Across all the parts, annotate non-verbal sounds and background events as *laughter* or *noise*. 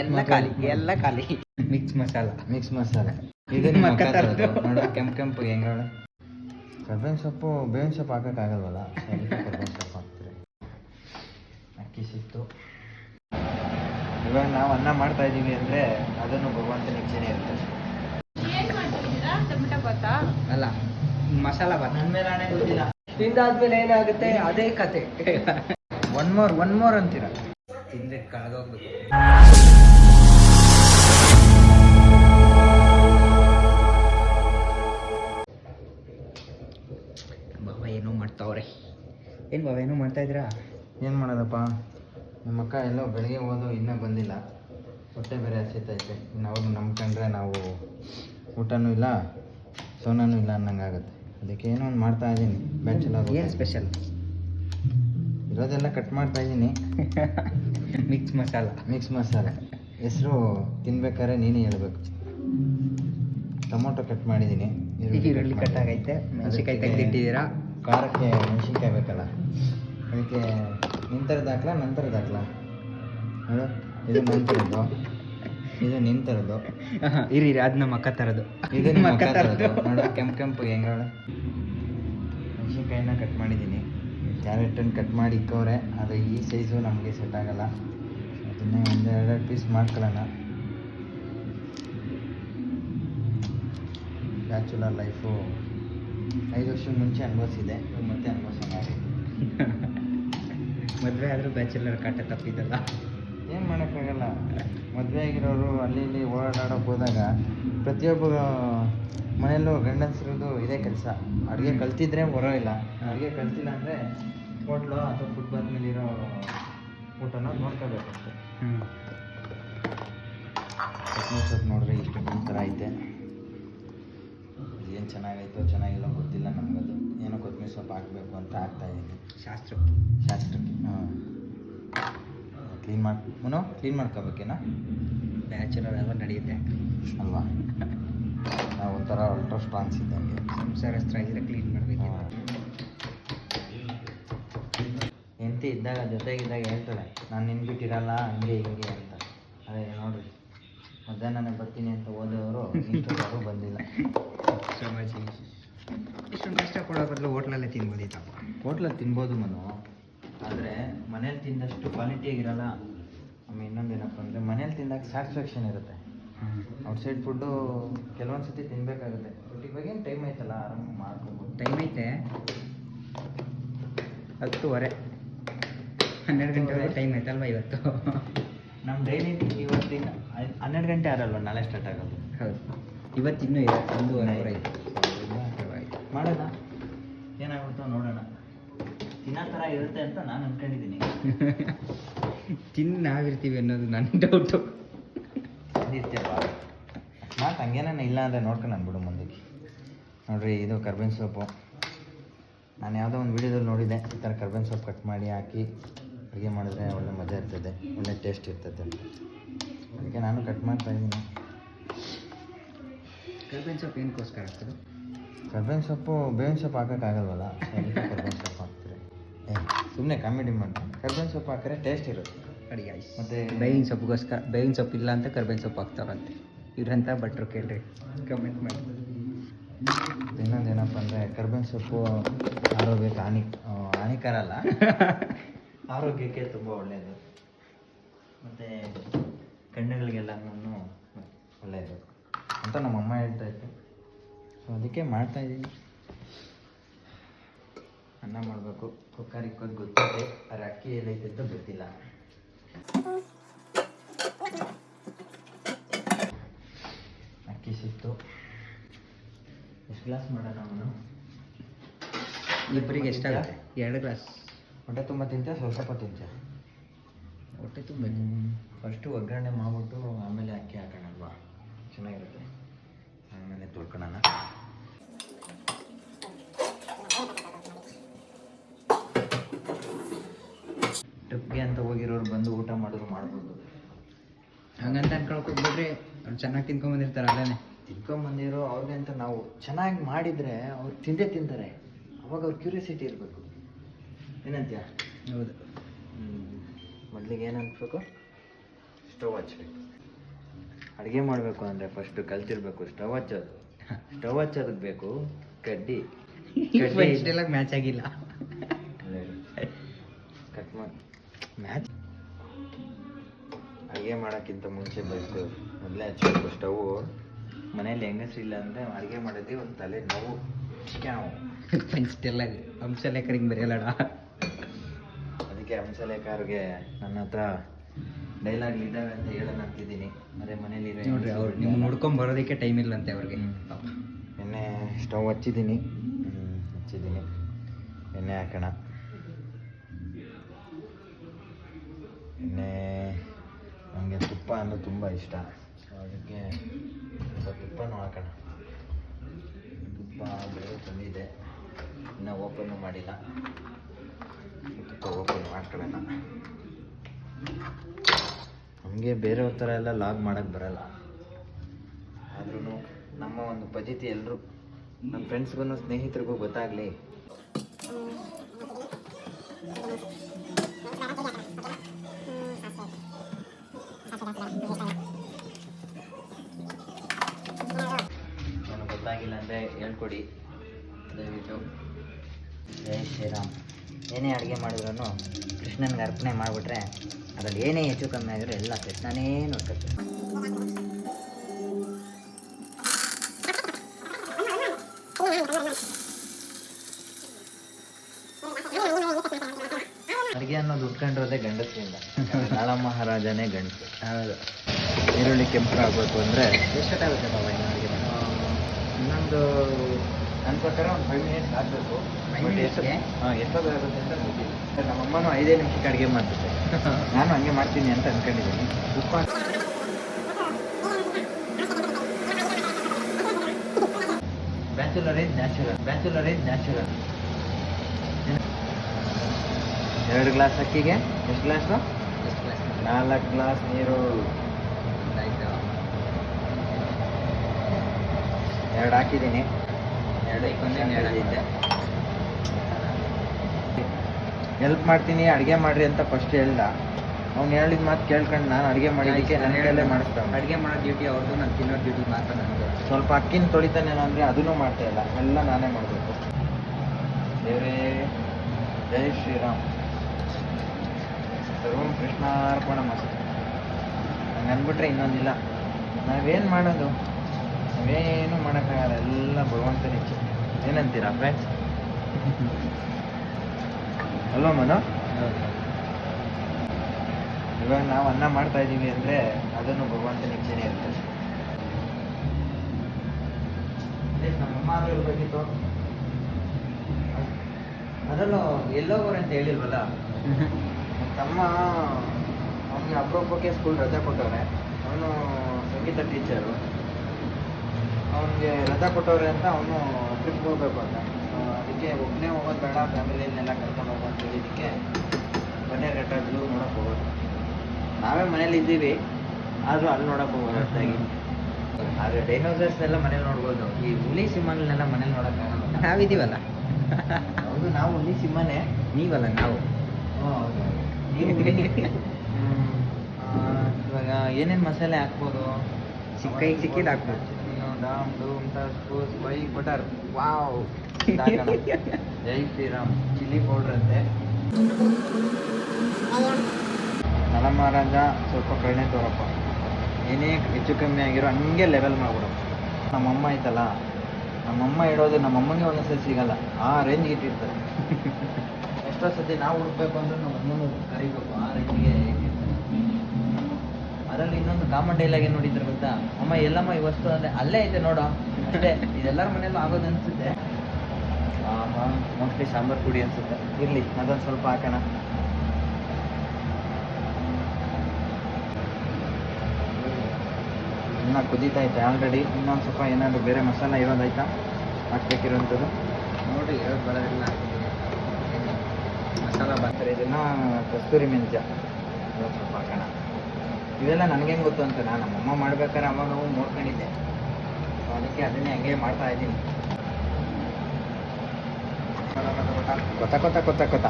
ಎಲ್ಲ ಖಾಲಿ ಎಲ್ಲ ಖಾಲಿ. ಮಿಕ್ಸ್ ಮಸಾಲ. ಮಿಕ್ಸ್ ಮಸಾಲ. *laughs* ಇದನ್ನ ಮಕ್ಕ ಅಕ್ಕ ತರ್ದು. ನೋಡ ಕೆಂಪು ಕೆಂಪು ಹೆಂಗ ಕರ್ಬೇವಿನ ಸೊಪ್ಪು ಬೇವಿನ ಸೊಪ್ಪು ಹಾಕೋಕ್ಕಾಗಲ್ವಲ್ಲ ಆಗಲ್ವಲ್ಲ? ಕರ್ಬೇವಿನ ಸೊಪ್ಪು ಹಾಕ್ತಾರೆ. ಅಕ್ಕಿ ಸಿಕ್ತು ಇವಾಗ ನಾವು ಅನ್ನ ಮಾಡ್ತಾ ಇದ್ದೀವಿ ಅಂದ್ರೆ ಅದನ್ನು ಭಗವಂತ ಇಚ್ಛೆನೇ ಇರುತ್ತೆ. ಅಲ್ಲ ಮಸಾಲ ಬಾತ್. ನನ್ನ ಮೇಲೆ ಗೊತ್ತಿಲ್ಲ ತಿಂದಾದ್ಮೇಲೆ ಏನಾಗುತ್ತೆ? ಅದೇ ಕತೆ. ಒನ್ ಮೋರ್ ಒನ್ ಮೋರ್ ಅಂತೀರ? ತಿಂದ್ರೆ ಕಳೆದೋಗ್ಬೇಕು. ಬಾಬಾ ಏನೋ ಮಾಡ್ತಾವ್ರೆ. ಏನು ಬಾಬಾ ಏನೋ ಮಾಡ್ತಾ ಇದ್ದೀರಾ? ಏನು ಮಾಡೋದಪ್ಪ? ನಿಮ್ಮ ಅಕ್ಕ ಎಲ್ಲೋ ಬೆಳಗ್ಗೆ ಹೋದು ಇನ್ನೂ ಬಂದಿಲ್ಲ. ಹೊಟ್ಟೆ ಬೇರೆ ಹಸಿತೈತೆ. ಇನ್ನು ಅವ್ರು ನಂಬ್ಕೊಂಡ್ರೆ ನಾವು ಊಟನೂ ಇಲ್ಲ ಸೋನನೂ ಇಲ್ಲ ಅನ್ನಂಗಾಗುತ್ತೆ. ಅದಕ್ಕೆ ಏನೋ ಒಂದು ಮಾಡ್ತಾ ಇದ್ದೀನಿ ಬ್ಯಾಚುಲರ್ ಏನು ಸ್ಪೆಷಲ್ ಇರೋದೆಲ್ಲ ಕಟ್ ಮಾಡ್ತಾ ಇದ್ದೀನಿ ಮಿಕ್ಸ್ ಮಸಾಲ ಮಿಕ್ಸ್ ಮಸಾಲ ಹೆಸರು ತಿನ್ಬೇಕಾದ್ರೆ ನೀನೇ ಹೇಳ್ಬೇಕು. ಟೊಮೊಟೊ ಕಟ್ ಮಾಡಿದ್ದೀನಿ ಈರುಳ್ಳಿ ಕಟ್ ಆಗೈತೆ. ಮೆಣಸಿನ್ಕಾಯಿ ತೆಗೆದಿಟ್ಟಿದ್ದೀರಾ? ಖಾರಕ್ಕೆ ಮೆಣಸಿನ್ಕಾಯಿ ಬೇಕಲ್ಲ. ಅದಕ್ಕೆ ನಿಂತರದ್ದು ಹಾಕ್ಲಾ ನಂತರದ್ದು ಹಾಕ್ಲಾ. ನೋಡು ಇದು ನಂತರದ್ದು. ಇದು ನಿಂತರದ್ದು. ಇರಿ ಇರಿ ಅದು ನಮ್ಮ ಅಕ್ಕ ತರೋದು ಇದು ನಿಮ್ಮ ಅಕ್ಕ ಥರದ್ದು ನೋಡು ಕೆಂಪು ಕೆಂಪು ಹೆಂಗವಳೆ ಮೆಣಸಿನ್ಕಾಯಿನ ಕಟ್ ಮಾಡಿದ್ದೀನಿ ಕ್ಯಾರೆಟನ್ನು ಕಟ್ ಮಾಡಿ ಇಕ್ಕವ್ರೆ ಆದರೆ ಈ ಸೈಜು ನಮಗೆ ಸೆಟ್ ಆಗಲ್ಲ. ಅದನ್ನೇ ಒಂದೆರಡು ಪೀಸ್ ಮಾಡ್ಕೊಳ್ಳೋಣ. ಬ್ಯಾಚುಲರ್ ಲೈಫು ಐದು ವರ್ಷ ಮುಂಚೆ ಅನುಭವಿಸಿದೆ ಮತ್ತೆ ಅನುಭವಿಸೋಣ *laughs* ಮದುವೆ ಆದರೂ ಬ್ಯಾಚುಲರ್ ಕಾಟ ತಪ್ಪಿದ್ದಲ್ಲ ಏನು ಮಾಡೋಕ್ಕಾಗಲ್ಲ. ಮದುವೆ ಆಗಿರೋರು ಅಲ್ಲಿ ಇಲ್ಲಿ ಓಡಾಡೋಕೆ ಹೋದಾಗ ಪ್ರತಿಯೊಬ್ಬ ಮನೆಯಲ್ಲೂ ಗಂಡಸರದು ಇದೇ ಕೆಲಸ. ಅಡುಗೆ ಕಲ್ತಿದ್ರೆ ಬರೋಲ್ಲ ಅಡುಗೆ ಕಲ್ತಿಲ್ಲ ಅಂದರೆ ಹೋಟ್ಲು ಅಥವಾ ಫುಡ್ ಬಾತ್ ಮೇಲಿರೋ ಊಟನ ನೋಡ್ಕೋಬೇಕಷ್ಟೆ ಸೊಪ್ಪು ನೋಡಿದ್ರೆ ಇಷ್ಟು ಥರ ಐತೆ. ಏನು ಚೆನ್ನಾಗೈತೋ ಚೆನ್ನಾಗಿಲ್ಲ ಗೊತ್ತಿಲ್ಲ ನಮಗದು. ಏನೋ ಕೊತ್ತಂಬರಿ ಸೊಪ್ಪು ಹಾಕಬೇಕು ಅಂತ ಆಗ್ತಾ ಇದೆ. ಶಾಸ್ತ್ರ. ಶಾಸ್ತ್ರಕ್ಕೆ ಹಾಂ. ಕ್ಲೀನ್ ಮಾಡಿ ಮುನೋ ಕ್ಲೀನ್ ಮಾಡ್ಕೋಬೇಕೇನಾ? ಬ್ಯಾಚುಲರ್ ಎಲ್ಲ ನಡೆಯುತ್ತೆ ಅಲ್ವಾ? ಒಂಥರ ಅಲ್ಟ್ರಾ ಸ್ಟ್ರಾಂಗ್ಸ್ ಇದ್ದಂಗೆ. ಸಂಸಾರಸ್ತ್ರ ಇದ್ರೆ ಕ್ಲೀನ್ ಮಾಡಬೇಕು ಹೆಂಡತಿ ಇದ್ದಾಗ ಜೊತೆಗಿದ್ದಾಗ ಹೇಳ್ತಾಳೆ ನಾನು ನಿನ್ಬಿಟ್ಟಿರಲ್ಲ ಹಂಗೆ ಹಿಂಗೆ ಅಂತ. ಅದೇ ನೋಡ್ರಿ. ಮಧ್ಯಾಹ್ನನೇ ಬರ್ತೀನಿ ಅಂತ ಓದೋರು ಇಂಥವರು ಬಂದಿಲ್ಲ. ಇಷ್ಟೊಂದು ಕಷ್ಟ ಕೊಡೋ ಬದಲು ಹೋಟ್ಲಲ್ಲೇ ತಿನ್ಬೋದಿತ್ತಪ್ಪ ಹೋಟ್ಲಲ್ಲಿ ತಿನ್ಬೋದು ಮನು. ಆದರೆ ಮನೇಲಿ ತಿಂದಷ್ಟು ಕ್ವಾಲಿಟಿಯಾಗಿರಲ್ಲ ಆಮೇಲೆ ಇನ್ನೊಂದೇನಪ್ಪ ಅಂದರೆ ಮನೇಲಿ ತಿಂದಾಗ ಸ್ಯಾಟಿಸ್ಫ್ಯಾಕ್ಷನ್ ಇರುತ್ತೆ. ಔಟ್ಸೈಡ್ ಫುಡ್ಡು ಕೆಲವೊಂದು ಸತಿ ತಿನ್ನಬೇಕಾಗುತ್ತೆ ಬಟ್ ಇವಾಗೇನು ಟೈಮ್ ಐತಲ್ಲ ಆರಾಮಾಗಿ ಮಾಡ್ಕೋಬೋದು. ಟೈಮ್ ಐತೆ. ಹತ್ತುವರೆ. ಹನ್ನೆರಡು ಗಂಟೆವರೆಗೆ ಟೈಮ್ ಐತಲ್ವ ಇವತ್ತು? ನಮ್ಮ ಡೈಲಿ ಇವತ್ತಿನ ಹನ್ನೆರಡು ಗಂಟೆ ಆರಲ್ವ ನಾಳೆ ಸ್ಟಾರ್ಟ್ ಆಗೋದು? ಹೌದು. ಇವತ್ತಿನ್ನೂ ಇದೆ ಒಂದೂವರೆ ಆಯ್ತು. ಮಾಡೋಣ ಏನಾಗುತ್ತೋ ನೋಡೋಣ. ತಿನ್ನೋ ಥರ ಇರುತ್ತೆ ಅಂತ ನಾನು ಅಂದ್ಕೊಂಡಿದ್ದೀನಿ *laughs* ತಿಂದು ನಾವಿರ್ತೀವಿ ಅನ್ನೋದು ನನ್ನ ಡೌಟು ನಿತ್ಯಪ್ಪ ಮಾತು ಹಂಗೇನ ಇಲ್ಲ ಅಂದರೆ ನೋಡ್ಕೊಂಡು ನಾನು ಬಿಡು ಮುಂದಕ್ಕೆ. ನೋಡಿರಿ ಇದು ಕರ್ಬೇವಿನ ಸೊಪ್ಪು. ನಾನು ಯಾವುದೋ ಒಂದು ವೀಡಿಯೋದಲ್ಲಿ ನೋಡಿದೆ ಈ ಥರ ಕರ್ಬೇವಿನ ಸೊಪ್ಪು ಕಟ್ ಮಾಡಿ ಹಾಕಿ ಅಡುಗೆ ಮಾಡಿದ್ರೆ ಒಳ್ಳೆ ಮಜಾ ಇರ್ತದೆ ಒಳ್ಳೆ ಟೇಸ್ಟ್ ಇರ್ತದೆ ಅಂತ. ಅದಕ್ಕೆ ನಾನು ಕಟ್ ಮಾಡ್ತಾ ಇದ್ದೀನಿ. ಕರ್ಬೇವಿನ ಸೊಪ್ಪು ಏನಕ್ಕೋಸ್ಕರ ಆಗ್ತದೆ ಕರ್ಬೇವಿನ ಸೊಪ್ಪು ಬೇವಿನ ಸೊಪ್ಪು ಹಾಕೋಕ್ಕಾಗಲ್ವಲ್ಲ ಕರ್ಬೇವಿನ ಸೊಪ್ಪು ಹಾಕ್ತಾರೆ ಏ ಸುಮ್ಮನೆ ಕಾಮಿಡಿ ಮಾಡಿ ಕರ್ಬೇವಿನ ಸೊಪ್ಪು ಹಾಕಿದ್ರೆ ಟೇಸ್ಟ್ ಇರುತ್ತೆ. ಮತ್ತೆ ಬೇವಿನ ಸೊಪ್ಪಿಗೋಸ್ಕರ ಬೇವಿನ ಸೊಪ್ಪು ಇಲ್ಲ ಅಂತ ಕರ್ಬೇವಿನ ಸೊಪ್ಪು ಹಾಕ್ತಾರಂತೆ. ಇವ್ರಂತ ಭಟ್ರು ಕೇಳ್ರಿ ಕಮೆಂಟ್ ಮಾಡಿ. ಇನ್ನೊಂದೇನಪ್ಪ ಅಂದರೆ ಕರ್ಬೇವಿನ ಸೊಪ್ಪು ಆರೋಗ್ಯಕ್ಕೆ ಹಾನಿ ಹಾನಿಕರ ಅಲ್ಲ. *laughs* ಆರೋಗ್ಯಕ್ಕೆ ತುಂಬ ಒಳ್ಳೆಯದು ಮತ್ತು ಕಣ್ಣುಗಳಿಗೆಲ್ಲನೂ ಒಳ್ಳೆಯದು ಅಂತ ನಮ್ಮಮ್ಮ ಹೇಳ್ತಾ ಇತ್ತು ಸೊ ಅದಕ್ಕೆ ಮಾಡ್ತಾ ಇದ್ದೀನಿ. ಅನ್ನ ಮಾಡಬೇಕು. ಕುಕ್ಕರ್ ಇಕ್ಕೋದು ಗೊತ್ತಿದೆ ಆದರೆ ಅಕ್ಕಿ ಎಲ್ಲೈತೆ ಅಂತ ಗೊತ್ತಿಲ್ಲ. ಅಕ್ಕಿ ಸಿಕ್ತು. ಎಷ್ಟು ಗ್ಲಾಸ್ ಮಾಡೋಣ ಅವನು? ಇಬ್ಬರಿಗೆ ಎಷ್ಟಾಗುತ್ತೆ ಎರಡು ಗ್ಲಾಸ್ ಹೊಟ್ಟೆ ತುಂಬ ತಿಂತೆ ಸ್ವಲ್ಪ ಸ್ವಲ್ಪ ತಿಂತೆ ಹೊಟ್ಟೆ ತುಂಬ ಫಸ್ಟು ಒಗ್ಗರಣೆ ಮಾಡಿಬಿಟ್ಟು ಆಮೇಲೆ ಅಕ್ಕಿ ಹಾಕೋಣಲ್ವಾ ಚೆನ್ನಾಗಿರುತ್ತೆ. ಆಮೇಲೆ ತೊಳ್ಕೊಳ್ಳೋಣ. ಟ್ರಿಪ್ಗೆ ಅಂತ ಹೋಗಿರೋರು ಬಂದು ಊಟ ಮಾಡಿದ್ರು ಮಾಡ್ಬೋದು. ಹಂಗಂತ ಅನ್ಕೊಳಕ್ ಹೋಗ್ಬಿಟ್ರೆ ಅವ್ರು ಚೆನ್ನಾಗಿ ತಿನ್ಕೊಂಬಂದಿರ್ತಾರೆ ಅಲ್ಲೇ ತಿನ್ಕೊಂಬಂದಿರೋ ಅವ್ರಿಗೆ ಅಂತ ನಾವು ಚೆನ್ನಾಗಿ ಮಾಡಿದರೆ ಅವ್ರು ತಿಂದೇ ತಿಂತಾರೆ. ಅವಾಗ ಅವ್ರ ಕ್ಯೂರಿಯಾಸಿಟಿ ಇರಬೇಕು. ಏನಂತೀಯ? ಹೌದು. ಮೊದಲಿಗೆ ಏನು ಅನ್ಬೇಕು ಸ್ಟವ್ ಹಚ್ಬೇಕು. ಅಡುಗೆ ಮಾಡಬೇಕು ಅಂದರೆ ಫಸ್ಟ್ ಕಲ್ತಿರ್ಬೇಕು ಸ್ಟವ್ ಹಚ್ಚೋದು. ಸ್ಟವ್ ಹಚ್ಚೋದಕ್ಕೆ ಬೇಕು ಕಡ್ಡಿ. *laughs* ಕಡ್ಡಿ ಇಷ್ಟೆಲ್ಲ ಮ್ಯಾಚ್ ಆಗಿಲ್ಲ. ಕಟ್ ಮಾಡಿ ಮ್ಯಾಚ್ ಅಡುಗೆ ಮಾಡೋಕ್ಕಿಂತ ಮುಂಚೆ ಬೇಕು ಮೊದಲೇ ಹಚ್ಚಬೇಕು ಸ್ಟವ್. ಮನೇಲಿ ಹೆಂಗಸ್ರಿಲ್ಲ ಅಂದರೆ ಅಡುಗೆ ಮಾಡೋದೇ ಒಂದು ತಲೆ ನೋವು ಕ್ಯಾವ್. *laughs* ಇಷ್ಟೆಲ್ಲ ಹಿಂಗೆ ಬರೆಯಲ್ಲಡ ಅದಕ್ಕೆ ಹಂಸಲೇಖರ್ಗೆ ನನ್ನ ಹತ್ರ ಡೈಲಾಗ್ ಇದ್ದಾವೆ ಅಂತ ಹೇಳೋಣ ಅಂತಿದ್ದೀನಿ. ಅದೇ ಮನೇಲಿ ನೋಡ್ರಿ ಅವ್ರು ನೀವು ನೋಡ್ಕೊಂಡು ಬರೋದಕ್ಕೆ ಟೈಮ್ ಇಲ್ಲಂತೆ ಅವ್ರಿಗೆ. ಎಣ್ಣೆ ಸ್ಟವ್ ಹಚ್ಚಿದ್ದೀನಿ. ಹಚ್ಚಿದ್ದೀನಿ. ಎಣ್ಣೆ ಹಾಕೋಣ. ಅಂದ್ರೆ ತುಂಬ ಇಷ್ಟ. ಅದಕ್ಕೆ ಸ್ವಲ್ಪ ತುಪ್ಪನೂ ಹಾಕೋಣ. ತುಪ್ಪ ಬೇರೆ ತಂದಿದೆ. ಇನ್ನೂ ಓಪನ್ನು ಮಾಡಿಲ್ಲ. ತುಪ್ಪ ಓಪನ್ ಮಾಡ್ಕೊಳ್ಳೋಣ. ನಮಗೆ ಬೇರೆಯವ್ರ ಥರ ಎಲ್ಲ ಲಾಗ್ ಮಾಡೋಕ್ಕೆ ಬರಲ್ಲ. ಆದ್ರೂ ನಮ್ಮ ಒಂದು ಪದ್ಧತಿ ಎಲ್ಲರೂ ನಮ್ಮ ಫ್ರೆಂಡ್ಸ್ಗೂ ಸ್ನೇಹಿತರಿಗೂ ಗೊತ್ತಾಗಲಿ. ನನಗೆ ಗೊತ್ತಾಗಿಲ್ಲ ಅಂದರೆ ಹೇಳ್ಕೊಡಿ. ದಯವಿಟ್ಟು. ಜೈ ಶ್ರೀರಾಮ್. ಏನೇ ಅಡುಗೆ ಮಾಡಿದ್ರೂ ಕೃಷ್ಣನಿಗೆ ಅರ್ಪಣೆ ಮಾಡಿಬಿಟ್ರೆ ಅದರಲ್ಲಿ ಏನೇ ಹೆಚ್ಚು ಕಮ್ಮಿ ಆಗಿದ್ರೆ ಎಲ್ಲ ಕೃಷ್ಣನೇ ನೋಡ್ಕೊಳ್ತೀನಿ. ಅಡುಗೆ ಅನ್ನೋದು ಉಟ್ಕೊಂಡಿರೋದೇ ಗಂಡಸರಿಂದ. ನಾಳ ಮಹಾರಾಜನೇ ಗಂಡಸು. ಹೌದು. ಈರುಳ್ಳಿ ಕೆಂಪು ಆಗಬೇಕು ಅಂದರೆ ಎಷ್ಟೊತ್ತಾಗುತ್ತೆ ಬಾಬಾ ಇನ್ನೊಂದು ಅಡುಗೆ ಇನ್ನೊಂದು ನನ್ನ ಪ್ರಕಾರ ಒಂದು ಫೈವ್ ಮಿನಿಟ್ಸ್ ಆಗಬೇಕು. ಗೆ? ಹಾಂ ಎಷ್ಟೊತ್ತಾಗುತ್ತೆ ಅಂತ ಗೊತ್ತಿಲ್ಲ. ನಮ್ಮ ಅಮ್ಮನೂ ಐದೇ ನಿಮಿಷಕ್ಕೆ ಅಡುಗೆ ಮಾಡ್ತಿದ್ದೆ ನಾನು ಹಂಗೆ ಮಾಡ್ತೀನಿ ಅಂತ ಅಂದ್ಕೊಂಡಿದ್ದೀನಿ ಉಪ್ಪು bachelor is natural bachelor is natural ಎರಡು ಗ್ಲಾಸ್ ಅಕ್ಕಿಗೆ? ಎಷ್ಟು ಗ್ಲಾಸು ನಾಲ್ಕು ಗ್ಲಾಸ್ ನೀರು. ಎರಡು ಹಾಕಿದ್ದೀನಿ. ಎರಡು ಹೆಲ್ಪ್ ಮಾಡ್ತೀನಿ ಅಡುಗೆ ಮಾಡ್ರಿ ಅಂತ ಫಸ್ಟ್ ಹೇಳ್ದ. ಅವ್ನು ಹೇಳಿದ ಮಾತು ಕೇಳ್ಕೊಂಡು ನಾನು ಅಡುಗೆ ಮಾಡಿದ್ದಕ್ಕೆ ನನ್ನ ಕೈಯಲ್ಲೇ ಮಾಡಿಸ್ತಾನೆ ಅಡುಗೆ ಮಾಡೋ ಡ್ಯೂಟಿ ಅವ್ರದ್ದು ನಾನು ತಿನ್ನೋ ಡ್ಯೂಟಿ ಮಾತ್ರ ನನಗೆ ಸ್ವಲ್ಪ ಅಕ್ಕಿನ ತೊಳಿತಾನೇನೋ ಅಂದರೆ ಅದನ್ನು ಮಾಡ್ತಾ ಇಲ್ಲ. ಎಲ್ಲ ನಾನೇ ಮಾಡಬೇಕು. ದೇವರೇ ಜೈ ಶ್ರೀರಾಮ್. ಸರ್ವಂ ಕೃಷ್ಣಾರ್ಪಣ ಮಸ್ತು. ಅಂದ್ಬಿಟ್ರೆ ಇನ್ನೊಂದಿಲ್ಲ. ನಾವೇನು ಮಾಡೋದು? ನಾವೇನು ಮಾಡೋಕ್ಕಾಗಲ್ಲ. ಎಲ್ಲ ಭಗವಂತನ ಇಚ್ಛೆ. ಏನಂತೀರಾ ಫ್ರೆಂಡ್ಸ್ ಅಲ್ವಾ ಮನು? ಇವಾಗ ನಾವು ಅನ್ನ ಮಾಡ್ತಾ ಇದ್ದೀವಿ ಅಂದರೆ ಅದನ್ನು ಭಗವಂತನ ಇಚ್ಛೆನೇ ಇರ್ತದೆ ನಮ್ಮಮ್ಮ ಆದ್ರೂ ಇರ್ಬೇಕಿತ್ತು. ಅದರಲ್ಲೂ ಎಲ್ಲೋಗೋರು ಅಂತ ಹೇಳಿಲ್ವಲ್ಲ? *laughs* ತಮ್ಮ ಅವನಿಗೆ ಅಪರೂಪಕ್ಕೆ ಸ್ಕೂಲ್ ರಜೆ ಕೊಟ್ಟವ್ರೆ. ಅವನು ಸಂಗೀತ ಟೀಚರು ಅವನಿಗೆ ರಜೆ ಕೊಟ್ಟವ್ರೆ ಅಂತ ಅವನು ಟ್ರಿಪ್ಗೆ ಹೋಗ್ಬೇಕು ಅಂತ ಅದಕ್ಕೆ ಒಬ್ಬನೇ ಹೋಗೋದು ಬೇಡ ಫ್ಯಾಮಿಲಿಯನ್ನೆಲ್ಲ ಕರ್ಕೊಂಡು ಹೋಗೋ ಅಂತ ಹೇಳಿದ್ದಕ್ಕೆ ಬನ್ನೇರಘಟ್ಟ ಝೂ ನೋಡೋಕೆ ಹೋಗೋದು. ನಾವೇ ಮನೇಲಿ ಇದ್ದೀವಿ ಆದರೂ ಅಲ್ಲಿ ನೋಡೋಕೆ ಹೋಗೋದು ಅಷ್ಟಾಗಿ ಆದರೆ ಡೈನೋಸರ್ಸ್ ಎಲ್ಲ ಮನೇಲಿ ನೋಡ್ಬೋದು. ಈ ಹುಲಿ ಸಿಂಹಗಳನ್ನೆಲ್ಲ ಮನೇಲಿ ನೋಡೋಕ್ಕಾಗಲ್ಲ ನಾವಿದ್ದೀವಲ್ಲ? ಹೌದು ನಾವು ಹುಲಿ ಸಿಂಹನೇ. ನೀವಲ್ಲ ನಾವು. ಹ್ಞೂ ಹುಲಿ. ಇವಾಗ ಏನೇನು ಮಸಾಲೆ ಹಾಕ್ಬೋದು? ಚಿಕ್ಕ ಚಿಕ್ಕಿದ್ ಹಾಕ್ಬೋದು. ಡಾಮ್ ಡೂಮ್ ಟಸ್ ಪೂಸ್ ಬೈ ಬಟರ್. ವಾವ್! ಜೈ ಶ್ರೀರಾಮ್. ಚಿಲ್ಲಿ ಪೌಡ್ರ್ ಅಂತೆ. ನಲಮಹಾರಾಜ ಸ್ವಲ್ಪ ಕಡಿಮೆ ತೋರಪ್ಪ. ಏನೇ ಹೆಚ್ಚು ಕಮ್ಮಿ ಆಗಿರೋ ಹಂಗೆ ಲೆವೆಲ್ ಮಾಡ್ಬಿಡು. ನಮ್ಮಮ್ಮ ಐತಲ್ಲ ನಮ್ಮಮ್ಮ ಇಡೋದು ನಮ್ಮಮ್ಮನಿಗೆ ಒಂದೊಂದ್ಸಲ ಸಿಗಲ್ಲ. ಆ ರೇಂಜ್ಗೆ ಇಟ್ಟಿರ್ತಾರೆ. ಎಷ್ಟೋ ಸತಿ ನಾವು ಹುಡ್ಬೇಕು ಅಂದ್ರೆ ನಾವು ಅಮ್ಮನೂ ಕರಿಬೇಕು. ಆ ರೀತಿಗೆ ಅದರಲ್ಲಿ ಇನ್ನೊಂದು ಕಾಮನ್ ಡೈಲಾಗ್ ಏನು ನೋಡಿದ್ರೆ ಗೊತ್ತಾ? ಅಮ್ಮ ಎಲ್ಲಮ್ಮ ಈ ವಸ್ತು ಅಂದ್ರೆ ಅಲ್ಲೇ ಐತೆ ನೋಡೋ. ಅಷ್ಟೇ. ಇದೆಲ್ಲರ ಮನೇಲೂ ಆಗೋದು ಅನ್ಸುತ್ತೆ. ಮೋಸ್ಟ್ಲಿ ಸಾಂಬಾರ್ ಪುಡಿ ಅನ್ಸುತ್ತೆ. ಇರಲಿ ಅದೊಂದು ಸ್ವಲ್ಪ ಹಾಕೋಣ. ಇನ್ನೂ ಕುದೀತಾ ಐತೆ ಆಲ್ರೆಡಿ ಇನ್ನೊಂದು ಸ್ವಲ್ಪ ಏನಾದರೂ ಬೇರೆ ಮಸಾಲ ಇರೋದಾಯ್ತಾ ಹಾಕ್ಬೇಕಿರೋಂಥದ್ದು. ನೋಡಿ ಹೇಳೋದು ಬರೋದಿಲ್ಲ ಮಸಾಲ ಇದನ್ನ ಕಸ್ತೂರಿ ಮೆಂತ್ಯ. ಸ್ವಲ್ಪ ಹಾಕೋಣ. ಇವೆಲ್ಲ ನನಗೇನು ಗೊತ್ತು ಅಂತ ನಾನು ನಮ್ಮಮ್ಮ ಮಾಡ್ಬೇಕಾದ್ರೆ ಅಮ್ಮ ನಾವು ನೋಡ್ಕೊಂಡಿದ್ದೆ. ಅದಕ್ಕೆ ಅದನ್ನೇ ಹಂಗೆ ಮಾಡ್ತಾ ಇದ್ದೀನಿ. ಕೊತ್ತ ಕೊತ್ತ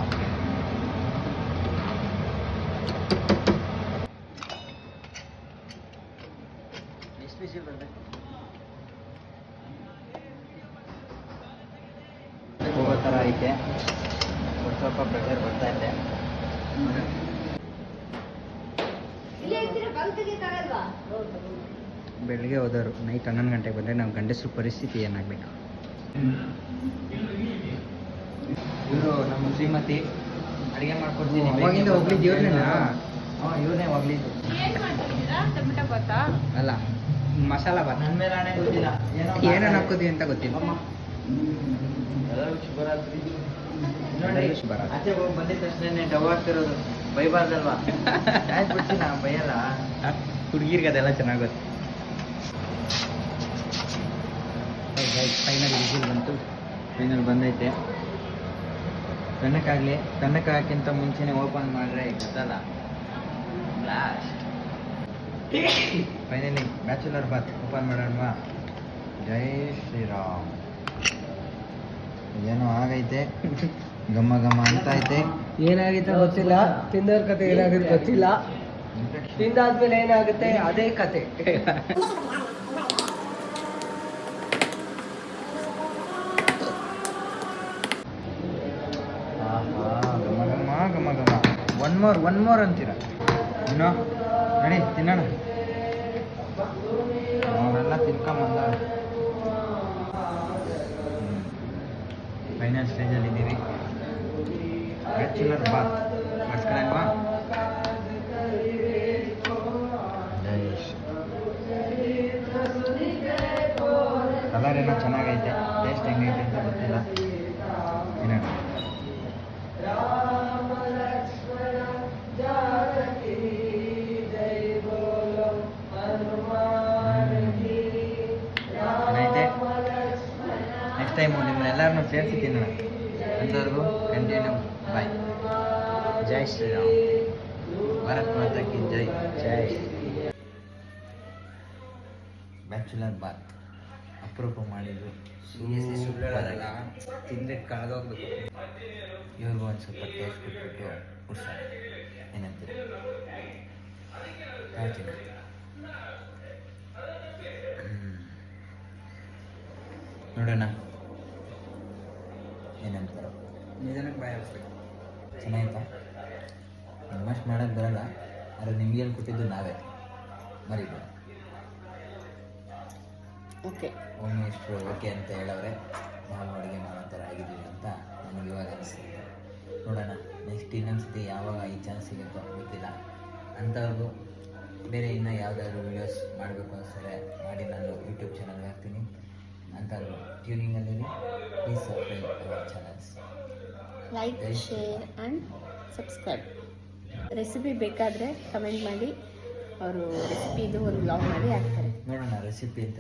ವಿಷಯ ಬರಬೇಕು ಹೋಗೋ ಥರ ಐತೆ. ಸ್ವಲ್ಪ ಪ್ರೆಷರ್ ಬರ್ತಾ ಇದೆ. ಬೆಳಿಗ್ಗೆ ಹೋದವರು ನೈಟ್ ಹನ್ನೊಂದು ಗಂಟೆಗೆ ಬಂದರೆ ನಾವು ಗಂಡಸರು ಪರಿಸ್ಥಿತಿ ಏನಾಗಬೇಕು? ಇವರು ನಮ್ಮ ಶ್ರೀಮತಿ ಅಡುಗೆ ಮಾಡ್ಕೊಡ್ತೀನಿ. ಅವಾಗಿಂದ ಹೋಗ್ಲಿದ್ದು ಇವ್ರನ್ನೇನಾ? ಹಾಂ ಇವ್ರನ್ನೇ ಹೋಗ್ಲಿದ್ದು. ಟೊಮೆಟೊ ಗೊತ್ತಾ? ಅಲ್ಲ ಮಸಾಲ ಬಾತ್ ನನ್ನ ಮೇಲೆ ಗೊತ್ತಿಲ್ಲ ಏನೋ ಏನೇನು ಹಾಕೋದಿ ಅಂತ ಗೊತ್ತಿಲ್ಲ. ಎಲ್ಲರಿಗೂ ಶುಭರಾತ್ರಿ. ಆಚೆ ಹೋಗಿ ಬಂದಿದ ತಕ್ಷಣ ಡವ್ ಆಗ್ತಿರೋದು ಬೈಬಾರ್ದಲ್ವಾ ಬಿಡ್ತೀನಿ? ನಾ ಬೈಯಲ್ಲ ಹುಡುಗಿರ್ಗೆ ಅದೆಲ್ಲ ಚೆನ್ನಾಗಿ ಗೊತ್ತು ಫೈನಲ್ ವಿಸಿಲ್ ಬಂತು. ಫೈನಲ್ ಬಂದೈತೆ. ತಣ್ಣಕ್ಕಾಗಲಿ ತಣ್ಣಕ್ಕಾಗಕ್ಕಿಂತ ಮುಂಚೆನೆ ಓಪನ್ ಮಾಡ್ರೆ ಗೊತ್ತಲ್ಲ? Blast finally bachelor bath open ಮಾಡೋಣವಾ? ಜೈ ಶ್ರೀರಾಮ್. ಏನೋ ಆಗೈತೆ. ಘಮ ಘಮ ಅಂತ ಐತೆ ಏನಾಗಿತ್ತು ಗೊತ್ತಿಲ್ಲ. ತಿಂದವ್ರ ಕತೆ ಏನಾಗುತ್ತೆ ಗೊತ್ತಿಲ್ಲ. ತಿಂದಾದ್ಮೇಲೆ ಏನಾಗುತ್ತೆ? ಅದೇ ಕತೆ. ಆಹಾ, ಘಮ ಘಮ ಘಮ ಘಮ. ಒನ್ ಮೋರ್ ಒನ್ ಮೋರ್ ಅಂತೀರ? ಇನ್ನು? ನಡಿ ತಿನ್ನೋಣ. ಅವರೆಲ್ಲ ತಿನ್ಕೊಂಬಂದ. ಫೈನಲ್ ಸ್ಟೇಜಲ್ಲಿ ಇದ್ದೀವಿ ಬ್ಯಾಚುಲರ್ ಬಾತ್ ಬರ್ಸ್ಕೊಳ್ಳಲ್ವಾ ಕಲರ್ ಏನೋ ಚೆನ್ನಾಗೈತೆ. ಟೇಸ್ಟ್ ಹೆಂಗೈತೆ ಅಂತ ಗೊತ್ತಿಲ್ಲ. ಚೆನ್ನಾಗೈತೆ. ನೆಕ್ಸ್ಟ್ ಟೈಮು ನಿಮ್ಮನ್ನೆಲ್ಲರನ್ನೂ ಸೇರಿಸಿ ತಿನ್ನೋಣ. ಅಂಥವ್ರಿಗೂ ಕಂಟಿನ್ಯೂ ಬಾಯ್. ಜೈ ಶ್ರೀರಾಮ್. ಭಾರತ್ ಮಾತಾ ಕಿ ಜೈ. ಜೈ. ಬ್ಯಾಚುಲರ್ ಬಾತ್ ಅಪರೂಪ ಮಾಡಿದ್ರು ಸುಳ್ಳಲ್ಲ ತಿಂದ್ರೆ ಕಳೆದೋಗ್ಬೇಕು. ಇವ್ರಿಗೂ ಒಂದು ಸ್ವಲ್ಪ ಟೇಸ್ಟ್ ಕೊಟ್ಬಿಟ್ಟು ಉಡ್ಸಾರೆ ಏನಂತೀರಿ. ನೋಡೋಣ ಏನಂತಾರೋ ನಿಧಾನಕ್ಕೆ ಬಾಯ್ ಹಾಕ್ಬೇಕು ಚೆನ್ನಾಯ್ತಾ ನಿಮ್ಮಷ್ಟು ಮಾಡೋಕ್ಕೆ ಬರಲ್ಲ ಆದರೆ ನಿಮಗೆ ಕೊಟ್ಟಿದ್ದು ನಾವೇ. ಮರಿಬೇಡ ಓಕೆ. ಒಮ್ಮೆ ಇಷ್ಟು ಓಕೆ ಅಂತ ಹೇಳವ್ರೆ ನಾವು ಅಡುಗೆ ಮಾಡೋ ಥರ ಆಗಿದ್ದೀವಿ ಅಂತ ನನಗೆ ಇವಾಗ ಅನಿಸ್ತಿದೆ ನೋಡೋಣ ನೆಕ್ಸ್ಟ್ ಇನ್ನೊಂದು ಸತಿ ಯಾವಾಗ ಈ ಚಾನ್ಸ್ ಸಿಗುತ್ತೋ ಗೊತ್ತಿಲ್ಲ. ಅಂಥವ್ರಿಗೂ ಬೇರೆ ಇನ್ನೂ ಯಾವುದಾದ್ರು ವೀಡಿಯೋಸ್ ಮಾಡಬೇಕು ಅನಿಸ್ತಾರೆ ಮಾಡಿ ನಾನು ಯೂಟ್ಯೂಬ್ ಚಾನಲ್ಗೆ ಹಾಕ್ತೀನಿ. ಅಂಥವ್ರು ಟ್ಯೂನಿಂಗಲ್ಲಿ please subscribe our channels like share and subscribe recipe ಬೇಕಾದರೆ ಕಮೆಂಟ್ ಮಾಡಿ. ಅವರು ರೆಸಿಪಿದು ಒಂದು ಬ್ಲಾಗ್ ಮಾಡಿ ಹಾಕ್ತಾರೆ. ನೋಡೋಣ ರೆಸಿಪಿ ಅಂತ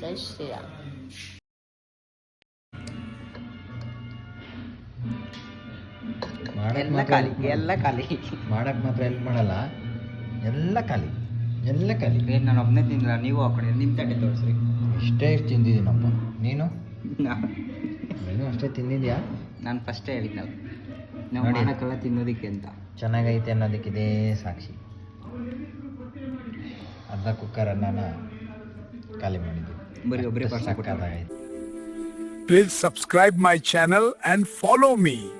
ಜೈ ಶ್ರೀರಾಮ್. ಎಲ್ಲ ಖಾಲಿ. ಎಲ್ಲ ಖಾಲಿ. ಮಾಡಕ್ ಮಾತ್ರ ಹೆಲ್ಪ್ ಮಾಡಲ್ಲ. ಎಲ್ಲ ಖಾಲಿ. ಎಲ್ಲ ಕಲಿ. ಏನು ನಾನು ಒಬ್ಬನೇ ತಿಂದಿಲ್ಲ ನೀವು ಹಾಕೊಂಡಿ ನಿಮ್ಮ ತಟ್ಟೆ ತೋರಿಸ್ರಿ. ಇಷ್ಟೇ ಇಷ್ಟು ತಿಂದಿದ್ದೀನಪ್ಪ. ನೀನು? ನೀನು ಅಷ್ಟೇ ತಿಂದಿದ್ಯಾ ನಾನು ಫಸ್ಟೇ ಹೇಳಿದ್ದಲ್ಲ ನಾವು ನೋಡಿ. ಮಾಡೋಕ್ಕೆಲ್ಲ ತಿನ್ನೋದಕ್ಕೆ ಅಂತ. ಚೆನ್ನಾಗೈತೆ ಅನ್ನೋದಕ್ಕೆ ಇದೇ ಸಾಕ್ಷಿ. ಅರ್ಧ ಕುಕ್ಕರ್ ಅನ್ನನ ಖಾಲಿ ಮಾಡಿದ್ದು. ಬರೀ ಒಬ್ಬರೇ ಪಾರ್ಸಲ್ ಕೊಟ್ಟಾಗ please Please subscribe my channel and follow me.